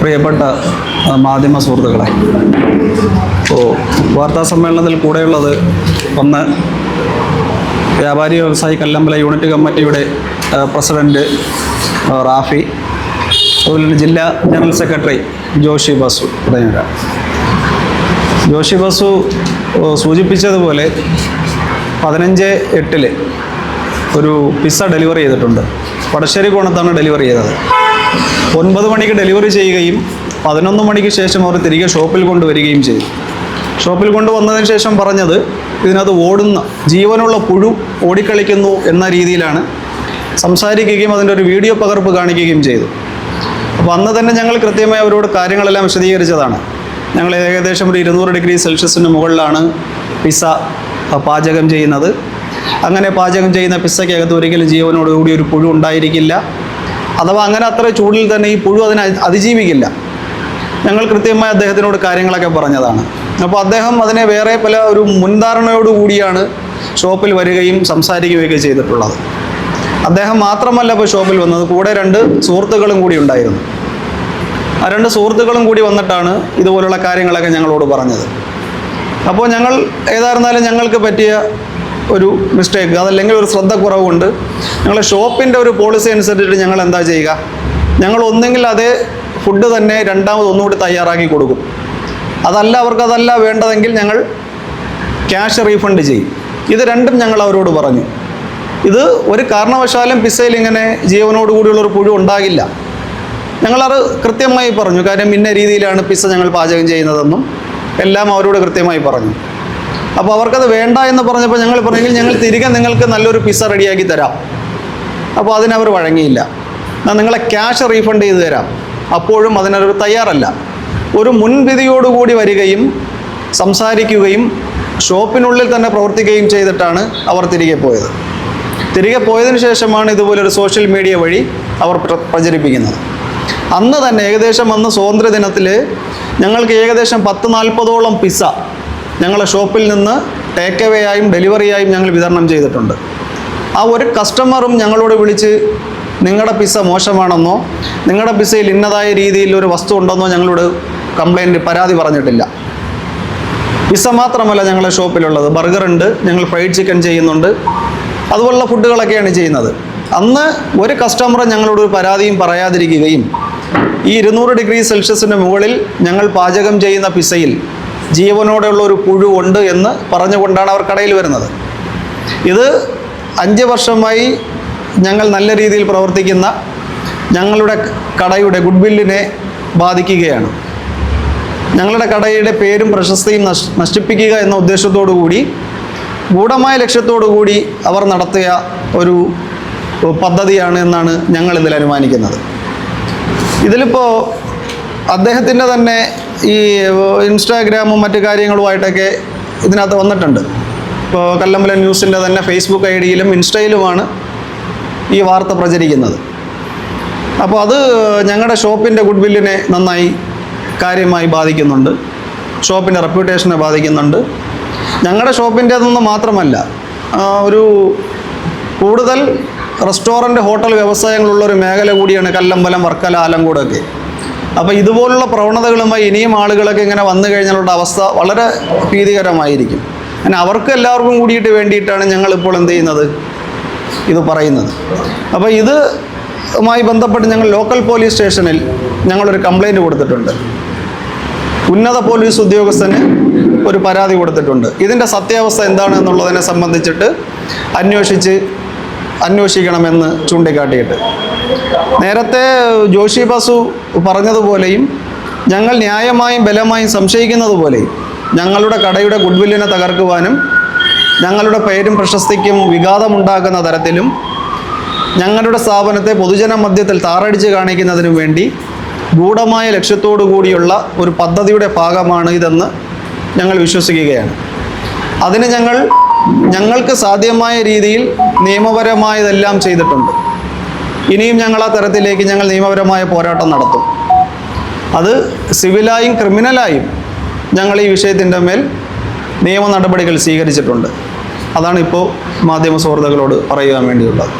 പ്രിയപ്പെട്ട മാധ്യമ സുഹൃത്തുക്കളെ. ഓ വാർത്താ സമ്മേളനത്തിൽ കൂടെയുള്ളത് ഒന്ന് വ്യാപാരി വ്യവസായി കല്ലമ്പല യൂണിറ്റ് കമ്മിറ്റിയുടെ പ്രസിഡന്റ് റാഫി. അതുപോലെ ജില്ലാ ജനറൽ സെക്രട്ടറി ജോഷി ബസു തുടങ്ങിയവരാണ് ജോഷി ബസു സൂചിപ്പിച്ചതുപോലെ പതിനഞ്ച് എട്ടിൽ ഒരു പിസ്സ ഡെലിവറി ചെയ്തിട്ടുണ്ട്. വടശ്ശേരി കോണത്താണ് ഡെലിവറി ചെയ്തത്. ഒൻപത് മണിക്ക് ഡെലിവറി ചെയ്യുകയും പതിനൊന്ന് മണിക്ക് ശേഷം അവർ തിരികെ ഷോപ്പിൽ കൊണ്ടുവരികയും ചെയ്തു. ഷോപ്പിൽ കൊണ്ടുവന്നതിന് ശേഷം പറഞ്ഞത് ഇതിനകത്ത് ഓടുന്ന ജീവനുള്ള പുഴു ഓടിക്കളിക്കുന്നു എന്ന രീതിയിലാണ് സംസാരിക്കുകയും അതിന്റെ ഒരു വീഡിയോ പകർപ്പ് കാണിക്കുകയും ചെയ്തു. അപ്പോൾ അന്ന് തന്നെ ഞങ്ങൾ കൃത്യമായി അവരോട് കാര്യങ്ങളെല്ലാം വിശദീകരിച്ചതാണ്. ഞങ്ങൾ ഏകദേശം ഒരു ഇരുന്നൂറ് ഡിഗ്രി സെൽഷ്യസിന് മുകളിലാണ് പിസ്സ പാചകം ചെയ്യുന്നത്. അങ്ങനെ പാചകം ചെയ്യുന്ന പിസ്സയ്ക്കകത്ത് ഒരിക്കലും ജീവനോടുകൂടി ഒരു പുഴു ഉണ്ടായിരിക്കില്ല. അഥവാ അങ്ങനെ അത്ര ചൂടിൽ തന്നെ ഈ പുഴു അതിനെ അതിജീവിക്കില്ല. ഞങ്ങൾ കൃത്യമായി അദ്ദേഹത്തിനോട് കാര്യങ്ങളൊക്കെ പറഞ്ഞതാണ്. അപ്പോൾ അദ്ദേഹം അതിനെ വേറെ പല ഒരു മുൻധാരണയോടുകൂടിയാണ് ഷോപ്പിൽ വരികയും സംസാരിക്കുകയൊക്കെ ചെയ്തിട്ടുള്ളത്. അദ്ദേഹം മാത്രമല്ല ഇപ്പോൾ ഷോപ്പിൽ വന്നത്. കൂടെ രണ്ട് സുഹൃത്തുക്കളും കൂടി ഉണ്ടായിരുന്നു. ആ രണ്ട് സുഹൃത്തുക്കളും കൂടി വന്നിട്ടാണ് ഇതുപോലുള്ള കാര്യങ്ങളൊക്കെ ഞങ്ങളോട് പറഞ്ഞത്. അപ്പോൾ ഞങ്ങൾ ഏതായിരുന്നാലും ഞങ്ങൾക്ക് പറ്റിയ ഒരു മിസ്റ്റേക്ക് അതല്ലെങ്കിൽ ഒരു ശ്രദ്ധക്കുറവ് കൊണ്ട് ഞങ്ങളെ ഷോപ്പിന്റെ ഒരു പോളിസി അനുസരിച്ചിട്ട് ഞങ്ങൾ എന്താ ചെയ്യുക? ഞങ്ങൾ ഒന്നെങ്കിൽ അതേ ഫുഡ് തന്നെ രണ്ടാമത് ഒന്നുകൂടി തയ്യാറാക്കി കൊടുക്കും. അതല്ല അവർക്ക് അതല്ല വേണ്ടതെങ്കിൽ ഞങ്ങൾ ക്യാഷ് റീഫണ്ട് ചെയ്യും. ഇത് രണ്ടും ഞങ്ങൾ അവരോട് പറഞ്ഞു. ഇത് ഒരു കാരണവശാലും പിസ്സയിൽ ഇങ്ങനെ ജീവനോടുകൂടിയുള്ളൊരു പുഴു ഉണ്ടാകില്ല. ഞങ്ങളത് കൃത്യമായി പറഞ്ഞു. കാര്യം ഇന്ന രീതിയിലാണ് പിസ്സ ഞങ്ങൾ പാചകം ചെയ്യുന്നതെന്നും എല്ലാം അവരോട് കൃത്യമായി പറഞ്ഞു. അപ്പോൾ അവർക്കത് വേണ്ട എന്ന് പറഞ്ഞപ്പോൾ ഞങ്ങൾ പറഞ്ഞെങ്കിൽ ഞങ്ങൾ തിരികെ നിങ്ങൾക്ക് നല്ലൊരു പിസ്സ റെഡിയാക്കി തരാം. അപ്പോൾ അതിനവർ വഴങ്ങിയില്ല. എന്നാൽ നിങ്ങളെ ക്യാഷ് റീഫണ്ട് ചെയ്തു തരാം. അപ്പോഴും അതിനൊരു തയ്യാറല്ല. ഒരു മുൻവിധിയോടുകൂടി വരികയും സംസാരിക്കുകയും ഷോപ്പിനുള്ളിൽ തന്നെ പ്രവർത്തിക്കുകയും ചെയ്തിട്ടാണ് അവർ തിരികെ പോയത്. തിരികെ പോയതിനു ശേഷമാണ് ഇതുപോലൊരു സോഷ്യൽ മീഡിയ വഴി അവർ പ്ര- പ്രചരിപ്പിക്കുന്നത്. അന്ന് തന്നെ ഏകദേശം അന്ന് സ്വാതന്ത്ര്യ ദിനത്തിൽ ഞങ്ങൾക്ക് ഏകദേശം പത്ത് നാൽപ്പതോളം പിസ്സ ഞങ്ങളെ ഷോപ്പിൽ നിന്ന് ടേക്ക് അവേ ആയും ഡെലിവറി ആയും ഞങ്ങൾ വിതരണം ചെയ്തിട്ടുണ്ട്. ആ ഒരു കസ്റ്റമറും ഞങ്ങളോട് വിളിച്ച് നിങ്ങളുടെ പിസ്സ മോശമാണെന്നോ നിങ്ങളുടെ പിസ്സയിൽ ഇന്നതായ രീതിയിൽ ഒരു വസ്തു ഉണ്ടെന്നോ ഞങ്ങളോട് കംപ്ലൈന്റ് പരാതി പറഞ്ഞിട്ടില്ല. പിസ്സ മാത്രമല്ല ഞങ്ങളുടെ ഷോപ്പിലുള്ളത്. ബർഗർ ഉണ്ട് ഞങ്ങൾ ഫ്രൈഡ് ചിക്കൻ ചെയ്യുന്നുണ്ട്. അതുപോലുള്ള ഫുഡുകളൊക്കെയാണ് ചെയ്യുന്നത്. അന്ന് ഒരു കസ്റ്റമർ ഞങ്ങളോട് ഒരു പരാതിയും പറയാതിരിക്കുകയും ഈ ഇരുന്നൂറ് ഡിഗ്രി സെൽഷ്യസിന് മുകളിൽ ഞങ്ങൾ പാചകം ചെയ്യുന്ന പിസ്സയിൽ ജീവനോടെയുള്ള ഒരു പുഴു ഉണ്ട് എന്ന് പറഞ്ഞുകൊണ്ടാണ് അവർ കടയിൽ വരുന്നത്. ഇത് അഞ്ച് വർഷമായി ഞങ്ങൾ നല്ല രീതിയിൽ പ്രവർത്തിക്കുന്ന ഞങ്ങളുടെ കടയുടെ ഗുഡ് വില്ലിനെ ബാധിക്കുകയാണ്. ഞങ്ങളുടെ കടയുടെ പേരും പ്രശസ്തിയും നശ് നശിപ്പിക്കുക എന്ന ഉദ്ദേശത്തോടു കൂടി ഗൂഢമായ ലക്ഷ്യത്തോടു കൂടി അവർ നടത്തിയ ഒരു പദ്ധതിയാണ് എന്നാണ് ഞങ്ങൾ ഇതിൽ അനുമാനിക്കുന്നത്. ഇതിലിപ്പോൾ അദ്ദേഹത്തിന്റെ തന്നെ ഈ ഇൻസ്റ്റാഗ്രാമും മറ്റു കാര്യങ്ങളുമായിട്ടൊക്കെ ഇതിനകത്ത് വന്നിട്ടുണ്ട്. ഇപ്പോൾ കല്ലമ്പല ന്യൂസിന്റെ തന്നെ ഫേസ്ബുക്ക് ഐ ഡിയിലും ഇൻസ്റ്റയിലുമാണ് ഈ വാർത്ത പ്രചരിക്കുന്നത്. അപ്പോൾ അത് ഞങ്ങളുടെ ഷോപ്പിന്റെ ഗുഡ് വില്ലിനെ നന്നായി കാര്യമായി ബാധിക്കുന്നുണ്ട്. ഷോപ്പിന്റെ റെപ്യൂട്ടേഷനെ ബാധിക്കുന്നുണ്ട്. ഞങ്ങളുടെ ഷോപ്പിന്റേതെന്ന് മാത്രമല്ല ഒരു കൂടുതൽ റെസ്റ്റോറന്റ് ഹോട്ടൽ വ്യവസായങ്ങളുള്ള ഒരു മേഖല കൂടിയാണ് കല്ലമ്പലം വർക്കല ആലങ്കോടൊക്കെ അപ്പോൾ ഇതുപോലുള്ള പ്രവണതകളുമായി ഇനിയും ആളുകളൊക്കെ ഇങ്ങനെ വന്നു കഴിഞ്ഞാലുള്ള അവസ്ഥ വളരെ ഭീതികരമായിരിക്കും. അങ്ങനെ അവർക്ക് എല്ലാവർക്കും കൂടിയിട്ട് വേണ്ടിയിട്ടാണ് ഞങ്ങളിപ്പോൾ എന്ത് ചെയ്യുന്നത്? ഇത് പറയുന്നത്. അപ്പോൾ ഇത് മായി ബന്ധപ്പെട്ട് ഞങ്ങൾ ലോക്കൽ പോലീസ് സ്റ്റേഷനിൽ ഞങ്ങളൊരു കംപ്ലൈന്റ് കൊടുത്തിട്ടുണ്ട്. ഉന്നത പോലീസ് ഉദ്യോഗസ്ഥന് ഒരു പരാതി കൊടുത്തിട്ടുണ്ട്. ഇതിന്റെ സത്യാവസ്ഥ എന്താണ് എന്നുള്ളതിനെ സംബന്ധിച്ചിട്ട് അന്വേഷിച്ച് അന്വേഷിക്കണമെന്ന് ചൂണ്ടിക്കാട്ടിയിട്ട്. നേരത്തെ ജോഷി ബസു പറഞ്ഞതുപോലെയും ഞങ്ങൾ ന്യായമായും ബലമായും സംശയിക്കുന്നത് പോലെയും ഞങ്ങളുടെ കടയുടെ ഗുഡ്വില്ലിനെ തകർക്കുവാനും ഞങ്ങളുടെ പേരും പ്രശസ്തിക്കും വിഘാതമുണ്ടാക്കുന്ന തരത്തിലും ഞങ്ങളുടെ സ്ഥാപനത്തെ പൊതുജന മധ്യത്തിൽ താറടിച്ച് കാണിക്കുന്നതിനും വേണ്ടി ഗൂഢമായ ലക്ഷ്യത്തോടു കൂടിയുള്ള ഒരു പദ്ധതിയുടെ ഭാഗമാണ് ഇതെന്ന് ഞങ്ങൾ വിശ്വസിക്കുകയാണ്. അതിന് ഞങ്ങൾ ഞങ്ങൾക്ക് സാധ്യമായ രീതിയിൽ നിയമപരമായതെല്ലാം ചെയ്തിട്ടുണ്ട്. ഇനിയും ഞങ്ങൾ ആ തരത്തിലേക്ക് ഞങ്ങൾ നിയമപരമായ പോരാട്ടം നടത്തും. അത് സിവിലായും ക്രിമിനലായും ഞങ്ങൾ ഈ വിഷയത്തിന്റെ മേൽ നിയമ നടപടികൾ സ്വീകരിച്ചിട്ടുണ്ട്. അതാണ് ഇപ്പോൾ മാധ്യമ സുഹൃത്തുക്കളോട് പറയുവാൻ വേണ്ടിയുള്ളത്.